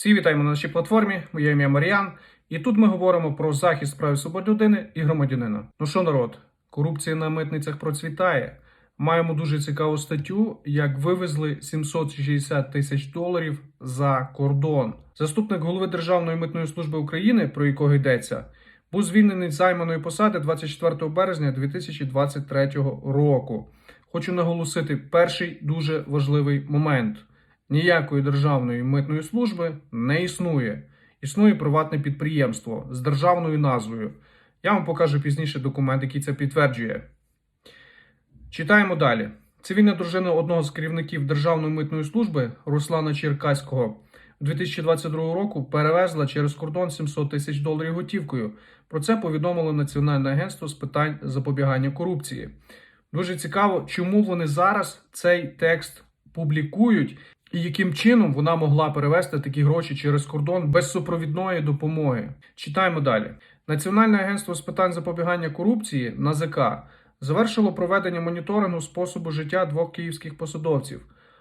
Всі вітаємо на нашій платформі. Моє ім'я Мар'ян. І тут ми говоримо про захист прав і свобод людини і громадянина. Ну що, народ, корупція на митницях процвітає. Маємо дуже цікаву статтю, як вивезли 760 тисяч доларів за кордон. Заступник голови Державної митної служби України, про якого йдеться, був звільнений з займаної посади 24 березня 2023 року. Хочу наголосити перший дуже важливий момент: ніякої державної митної служби не існує. Існує приватне підприємство з державною назвою. Я вам покажу пізніше документ, який це підтверджує. Читаємо далі. Цивільна дружина одного з керівників Державної митної служби Руслана Черкаського 2022 року перевезла через кордон 700 тисяч доларів готівкою. Про це повідомило Національне агентство з питань запобігання корупції. Дуже цікаво, чому вони зараз цей текст публікують і яким чином вона могла перевести такі гроші через кордон без супровідної допомоги. Читаємо далі. Національне агентство з питань запобігання корупції НАЗК завершило проведення моніторингу способу життя двох київських посадовців,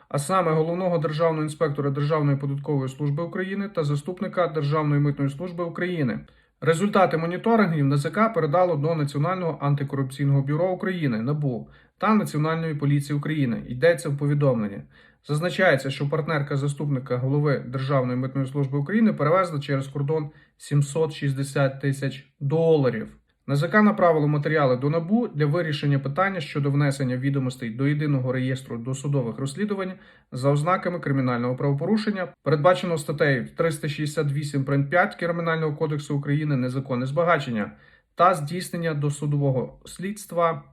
а саме головного державного інспектора Державної податкової служби України та заступника Державної митної служби України. Результати моніторингів НАЗК передало до Національного антикорупційного бюро України НАБУ та Національної поліції України. Йдеться в повідомленні. Зазначається, що партнерка заступника голови Державної митної служби України перевезла через кордон 760 тисяч доларів. НАЗК направило матеріали до НАБУ для вирішення питання щодо внесення відомостей до єдиного реєстру досудових розслідувань за ознаками кримінального правопорушення, передбачено статтею 368 прим. 5 Кримінального кодексу України незаконне збагачення та здійснення досудового слідства,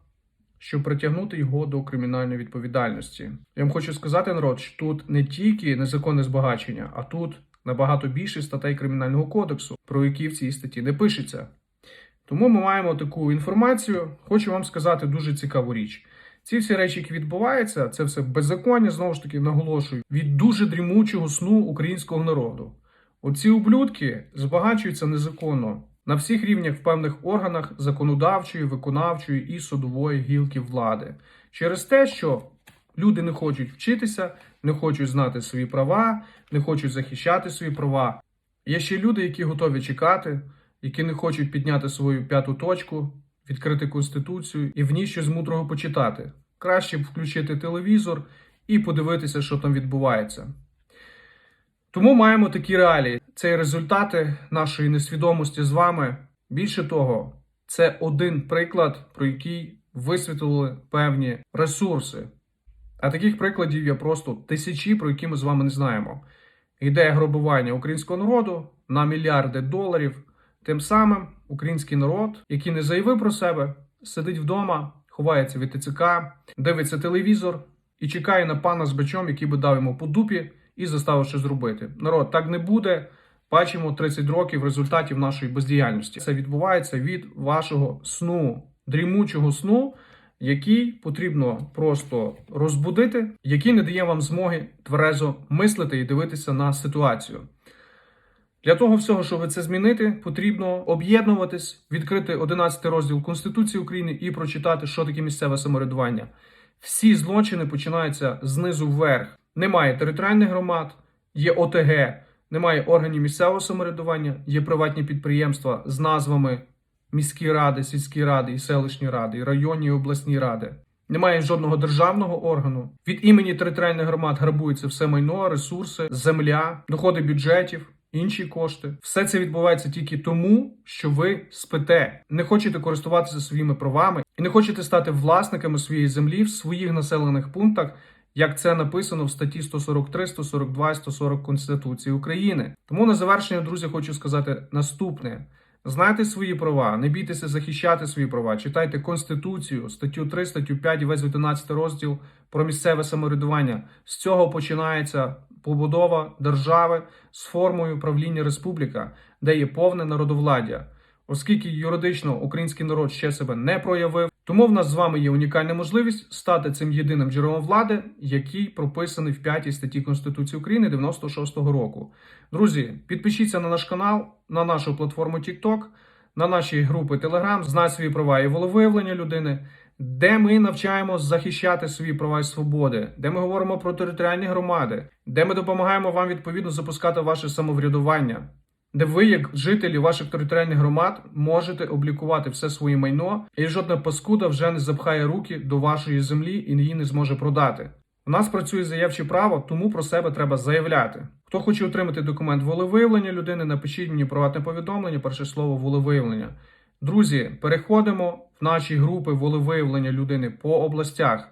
щоб притягнути його до кримінальної відповідальності. Я вам хочу сказати, народ, що тут не тільки незаконне збагачення, а тут набагато більше статей кримінального кодексу, про які в цій статті не пишеться. Тому ми маємо таку інформацію. Хочу вам сказати дуже цікаву річ. Ці всі речі, які відбуваються, це все беззаконня, знову ж таки наголошую, від дуже дрімучого сну українського народу. Оці ублюдки збагачуються незаконно на всіх рівнях в певних органах законодавчої, виконавчої і судової гілки влади. Через те, що люди не хочуть вчитися, не хочуть знати свої права, не хочуть захищати свої права. Є ще люди, які готові чекати, які не хочуть підняти свою п'яту точку, відкрити конституцію і в ній щось мудрого почитати. Краще б включити телевізор і подивитися, що там відбувається. Тому маємо такі реалії. Це результати нашої несвідомості з вами. Більше того, це один приклад, про який висвітлили певні ресурси. А таких прикладів є просто тисячі, про які ми з вами не знаємо. Ідея грабування українського народу на мільярди доларів. Тим самим український народ, який не заявив про себе, сидить вдома, ховається від ТЦК, дивиться телевізор і чекає на пана з бичом, який би дав йому по дупі і заставив щось зробити. Народ так не буде. Бачимо 30 років результатів нашої бездіяльності. Це відбувається від вашого сну, дрімучого сну, який потрібно просто розбудити, який не дає вам змоги тверезо мислити і дивитися на ситуацію. Для того всього, щоб це змінити, потрібно об'єднуватись, відкрити 11 розділ Конституції України і прочитати, що таке місцеве самоврядування. Всі злочини починаються знизу вверх. Немає територіальних громад, є ОТГ, немає органів місцевого самоврядування, є приватні підприємства з назвами міські ради, сільські ради і селищні ради, і районні і обласні ради. Немає жодного державного органу. Від імені територіальних громад грабується все майно, ресурси, земля, доходи бюджетів інші кошти. Все це відбувається тільки тому, що ви спите, не хочете користуватися своїми правами і не хочете стати власниками своєї землі в своїх населених пунктах. Як це написано в статті 143, 142 і 140 Конституції України. Тому на завершення, друзі, хочу сказати наступне: знайте свої права, не бійтеся захищати свої права, читайте Конституцію, статтю 3, статтю 5 і весь 11 розділ про місцеве самоврядування. З цього починається побудова держави з формою правління республіка, де є повне народовладдя. Оскільки юридично український народ ще себе не проявив, тому в нас з вами є унікальна можливість стати цим єдиним джерелом влади, який прописаний в 5 статті Конституції України 96-го року. Друзі, підпишіться на наш канал, на нашу платформу TikTok, на наші групи Telegram, знай свої права і волевиявлення людини. де ми навчаємо захищати свої права і свободи, де ми говоримо про територіальні громади, де ми допомагаємо вам відповідно запускати ваше самоврядування, де ви, як жителі ваших територіальних громад, можете облікувати все своє майно, і жодна паскуда вже не запхає руки до вашої землі і її не зможе продати. У нас працює заявче право, тому про себе треба заявляти. Хто хоче отримати документ волевиявлення людини, напишіть мені приватне повідомлення, перше слово волевиявлення. Друзі, переходимо в наші групи волевиявлення людини по областях.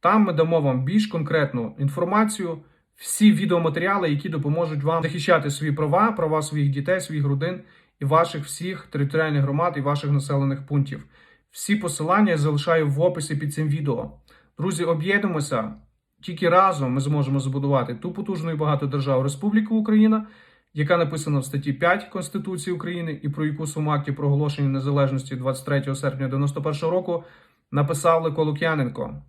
Там ми дамо вам більш конкретну інформацію, всі відеоматеріали, які допоможуть вам захищати свої права, права своїх дітей, своїх родин і ваших всіх територіальних громад і ваших населених пунктів. Всі посилання я залишаю в описі під цим відео. Друзі, об'єднуємося. Тільки разом ми зможемо збудувати ту потужну і багату державу Республіку Україна, яка написана в статті 5 Конституції України і про яку в акті проголошення незалежності 23 серпня 91 року написав Лико Лук'яненко.